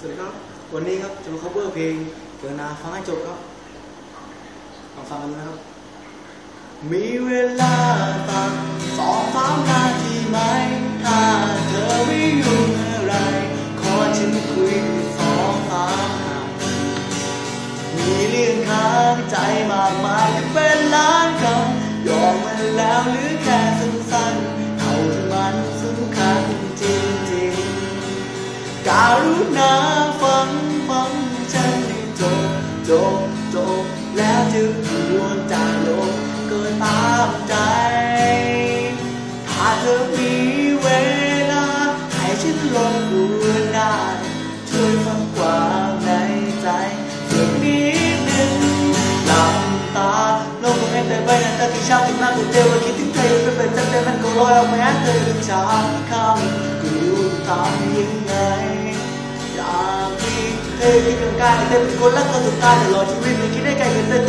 สวัสดีครับ วันนี้ครับจะมา cover เพลงเกินนาฟังให้จบครับลองฟังกันดูนะครับ มีเวลาฟังสองสามนาทีไหม ถ้าเธอไม่อยู่เมื่อไร ขอฉันคุยสองสามนาทีมีเรื่องค้างใจมากมาย รุณาฟังฟังฉันให้จบจบจบแล้วจะควรจะลงก็ตามใจ ถ้าเธอมีเวลา ให้ฉันลงดูได้ช่วยฟังความในใจสักนิดหนึ่งหลับตาโลกของเอ็นแต่ไปนั่นแต่ที่เช้าถึงนั่งกูเจอว่าคิดถึงเธออยู่เป็นประจำแต่มันก็ลอยออกมาเธอถึงเช้าค่ำกูรู้ทำยังไงอยาก มีเธอที่เป็นกายเธอเป็นคนรักคนสุดท้ายตลอดชีวิตไม่คิดได้ไกลกันเธอค